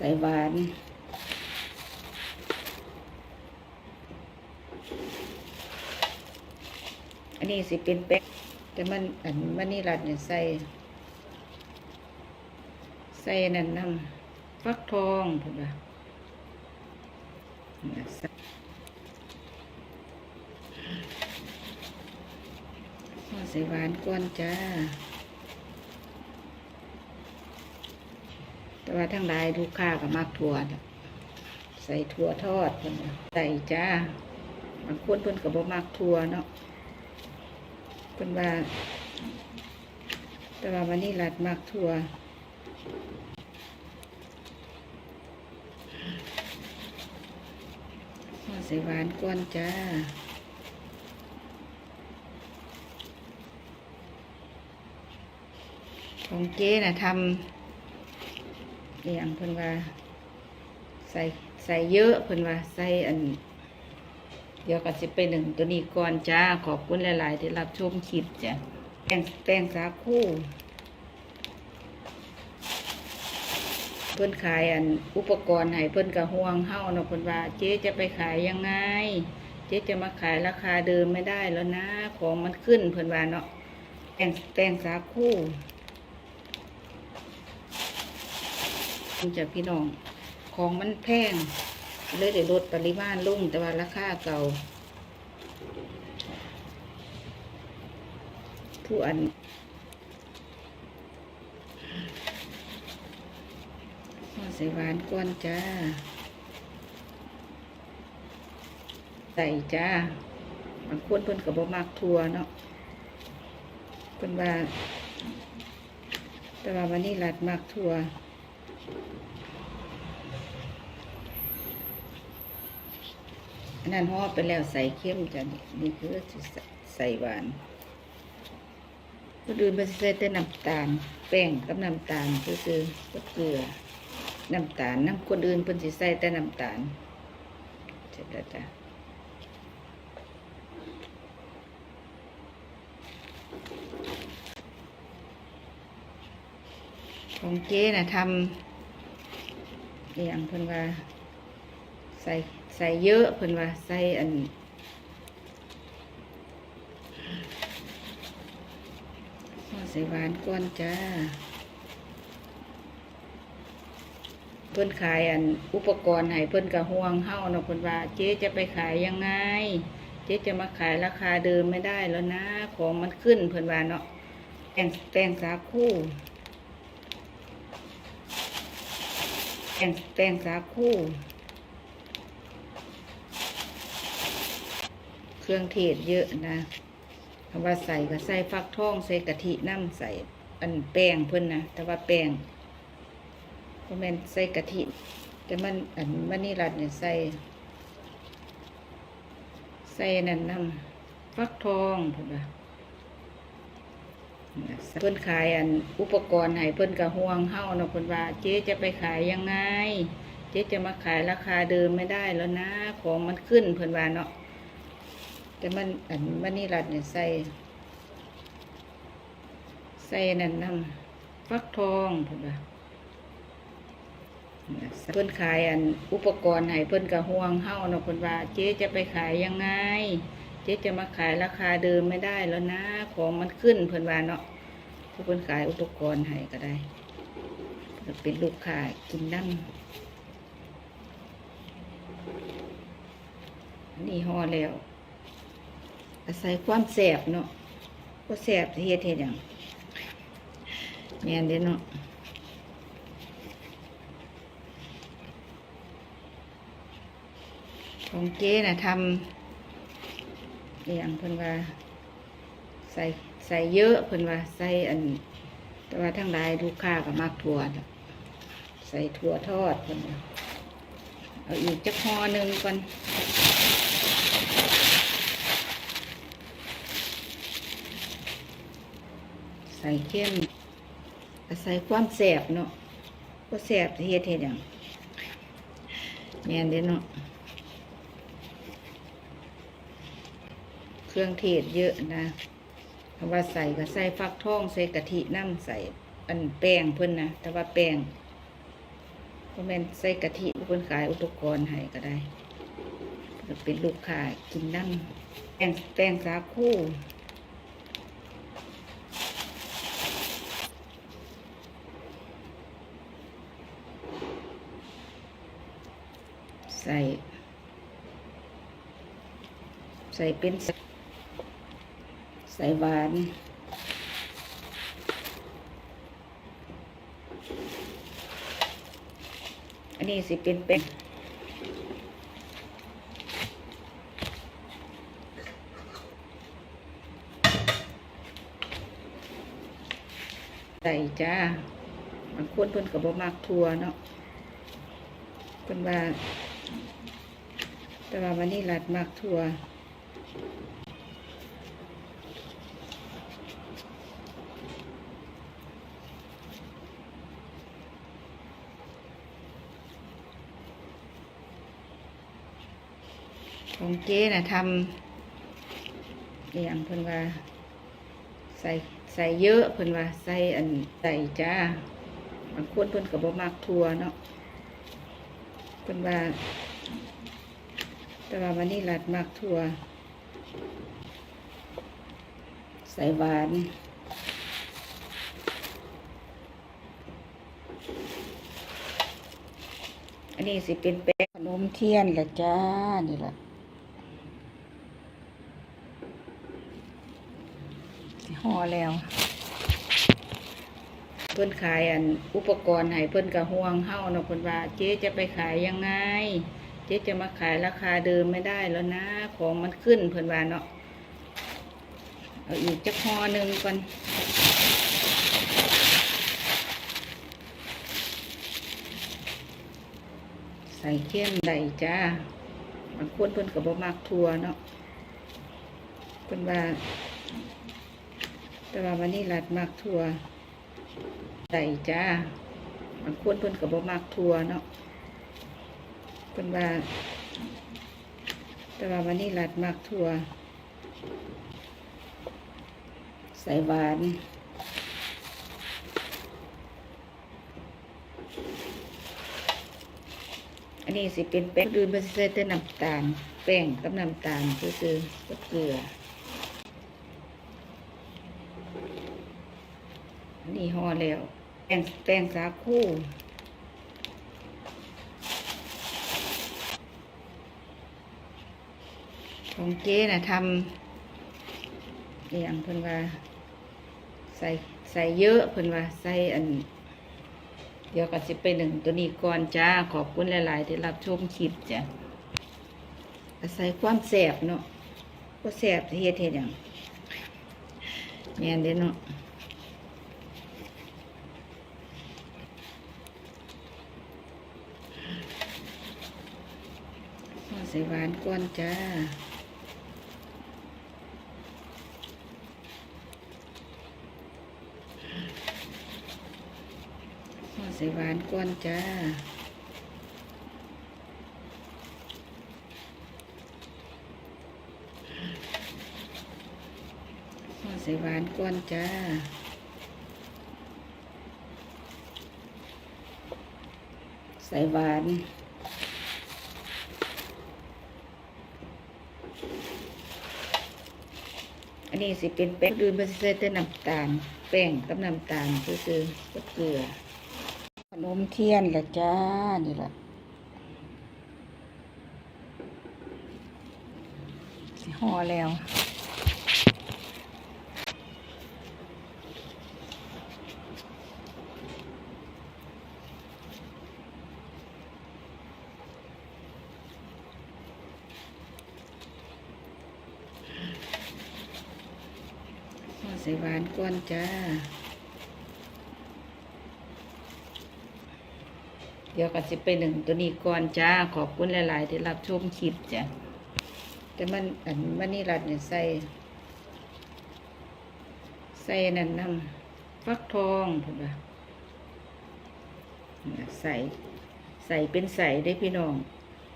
ใส่หวานอันนี้สิเป็นแป้งแต่มันอันมันนี่รัดเนี่ยใส่ ใส่นั่นน้ำฟักทองถูกปะใส่เอาใส่หวานก้อนจ้า แต่ว่าทั้งหลายลูกค้าก็มักถั่วใส่ถั่วทอดเพิ่นใส่จ้าบางคนเพิ่นก็บ่มักถั่วเนาะเพิ่นว่า แต่ว่าวันนี้รัดมักถั่วใส่หวานก้อนจ้าของเจ๊นะทำ อหย่างเพิ่นว่า ใส่ใส่เยอะเพิ่นว่าใส่อัน เดี๋ยวก็สิไปหนึ่งตัวนี้ก่อนจ้า ขอบคุณหลาย ๆ ที่รับชมคลิปจ้ะแป้งแป้งสาคูเพิ่นขายอันอุปกรณ์ให้เพิ่นก็ห่วงเฮาเนาะเพิ่นว่า เจ๊จะไปขายยังไง เจ๊จะมาขายราคาเดิมไม่ได้แล้วนะ ของมันขึ้นเพิ่นว่าเนาะแป้งแป้งสาคู จากพี่น้อง ของมันแพงเลยได้ลดปริมาณลงแต่ว่าราคาเก่า ผู้อันเอใส่หวานก้อนจ้า ใส่จ้าบางคนเพิ่นก็บ่มักทัวเนาะเพิ่นว่า แต่ว่าวันนี้รัดมักทัว อันนั้นห่อไปแล้วใส่เข้มจ้ะนี่คือสิใส่ใส่หวานคนอื่นไปใส่แต่น้ำตาล แป้งกับน้ำตาลคือกับเกลือน้ำตาลน้ำคนอื่นเพิ่นสิใส่แต่น้ำตาลเสร็จแล้วจ้ะของเจ๊นะทำ อหย่างเพิ่นว่า ใส่ใส่เยอะเพิ่นว่าใส่อันใส่หวานก้อนจ้าเพิ่นขายอันอุปกรณ์ให้เพิ่นก็ห่วงเฮ้าเนาะเพิ่นว่า เจ๊จะไปขายยังไง เจ๊จะมาขายราคาเดิมไม่ได้แล้วนะ ของมันขึ้นเพิ่นว่าเนาะแป้งแป้งสาคู แป้งแป้งสาคูเครื่องเทศเยอะนะคำว่าใส่ก็ใส่ฟักทองใส่กะทิน้ำใส่อันแป้งเพิ่นนะแต่ว่าแป้งก็แม่นใส่กะทิแต่มันอันมันนี่รัดเนี่ยใส่ใส่นั่นน้ำฟักทองเพิ่นว่า เพิ่นขายอันอุปกรณ์ให้เพิ่นก็ห่วงเฮ้าเนาะเพิ่นว่า เจ๊จะไปขายยังไง เจ๊จะมาขายราคาเดิมไม่ได้แล้วนะ ของมันขึ้นเพิ่นว่าเนาะแต่มันอันมันนี่รัดเนี่ยใส่ใส่นั่นน้ำฟักทองเพิ่นว่าเพิ่นขายอันอุปกรณ์ให้เพิ่นก็ห่วงเฮ้าเนาะเพิ่นว่า เจ๊จะไปขายยังไง เจ๊จะมาขายราคาเดิมไม่ได้แล้วนะ ของมันขึ้นเพิ่นว่าเนาะเพิ่นขายอุปกรณ์ให้ก็ได้เป็นลูกค้ากินน้ำนี่ห่อแล้วอาศัยความแสบเนาะก็แสบเฮ็ดเฮ็ดหยังแม่นเด้เนาะของเจ๊น่ะทำ อหย่างเพิ่นว่า ใส่ใส่เยอะเพิ่นว่าใส่อัน แต่ว่าทั้งหลายลูกค้าก็มักถั่วใส่ถั่วทอดเพิ่นว่าเอาอีกจักห่อหนึ่งก่อนใส่เข้มใส่ความแสบเนาะก็แสบเฮ็ดเฮ็ดหยังแม่นเด้เนาะเค รื่อง เทศเยอะนะคำว่าใส่ก็ใส่ฟักทองใส่กะทิน้ำใส่อันแป้งเพิ่นนะแต่ว่าแป้งก็แม่นใส่กะทิเพิ่นขายอุปกรณ์ให้ก็ได้เป็นลูกค้ากินน้ำแป้งแป้งสาคูใส่ใส่เป็น ใส่หวานอันนี้สิเป็นเป็นใส่จ้าบางคนเพิ่นก็บ่มักทัวเนาะเพิ่นว่า แต่ว่าวันนี้รัดมักทัว ของเจ๊นะทำอย่างเพิ่นว่า ใส่ใส่เยอะเพิ่นว่า ใส่อันใส่จ้าบางคนเพิ่นก็บ่มักทัวเนาะเพิ่นว่า แต่ว่าวันนี้รัดมักทัวใส่หวานอันนี้สิเป็นแป้งขนมเทียนแหละจ้า นี่แหละ ห่อแล้วเพิ่อนขายอันอุปกรณ์ให้เพิ่อนกระห่วงเฮ้าเนาะเพิ่อนว่าเจ๊จะไปขายยังไง เจ๊จะมาขายราคาเดิมไม่ได้แล้วนะของมันขึ้นเพิ่อนว่าเนาะเอาอีกจักห่อหนึ่งก่อนใส่เข้มใดจ้าบางคนเพิ่นก็บ่มักทัวเนาะเพิ่นว่า แต่ว่าวันนี้รัดมักทัวใส่จ้าบางคนเพิ่นก็บ่มักทัวเนาะเพิ่นว่า แต่ว่าวันนี้รัดมักทัวใส่หวานอันนี้สิเป็นแป้งอื่นเป็นใส่แต่น้ำตาล แป้งกับน้ำตาลซื่อๆกับเกลือ นนี้ห่อแล้วแป้งแป้งสาคูของเจ๊นะทำอย่างเพิ่นว่า ใส่ใส่เยอะเพิ่นว่า ใส่อัน เดี๋ยวก็สิไปหนึ่งตัวนี้ก่อนจ้า ขอบคุณหลายๆที่รับชมคลิปจ้ะอาศัยความแสบเนาะก็แสบเฮ็ดเฮ็ดอย่างแม่นเด้เนาะเอา ใส่หวานก่อนจ้าเอาใส่หวานก่อนจ้าเอาใส่หวานก่อนจ้าใส่หวาน นนี้สิเป็นแป้งอื่นเป็นใส่แต่น้ำตาล แป้งกับน้ำตาลซื่อกับเกลือ ขนมเทียนละจ้า นี่แหละห่อแล้ว ส่หวานก่อนจ้า เดี๋ยวก็สิไปหนึ่งตัวนี้ก่อนจ้า ขอบคุณหลาย ๆ ที่รับชมคลิปจ้ะ แต่มันอันมันนี่รัดเนี่ยใส่ ใส่นั่นน้ำฟักทองถูกปะใส่ใส่เป็นใส่ได้พี่น้อง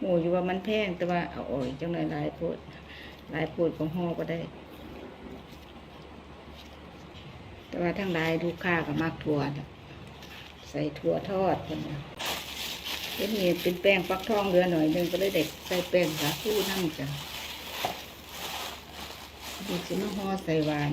หมูอยู่ว่ามันแพงแต่ว่าเอาออกอีกจังหน่อยหลายโพดหลายโพดของห่อก็ได้ แต่ว่าทั้งหลายลูกค้าก็มักถั่วใส่ถั่วทอดคนนะเดี๋ยวนี้เป็นแป้งฟักทองเหลือหน่อยหนึงก็เลยเด็กใส่แป้งสาคูนั่งจ้ะดีสิมาห่อใส่หวาน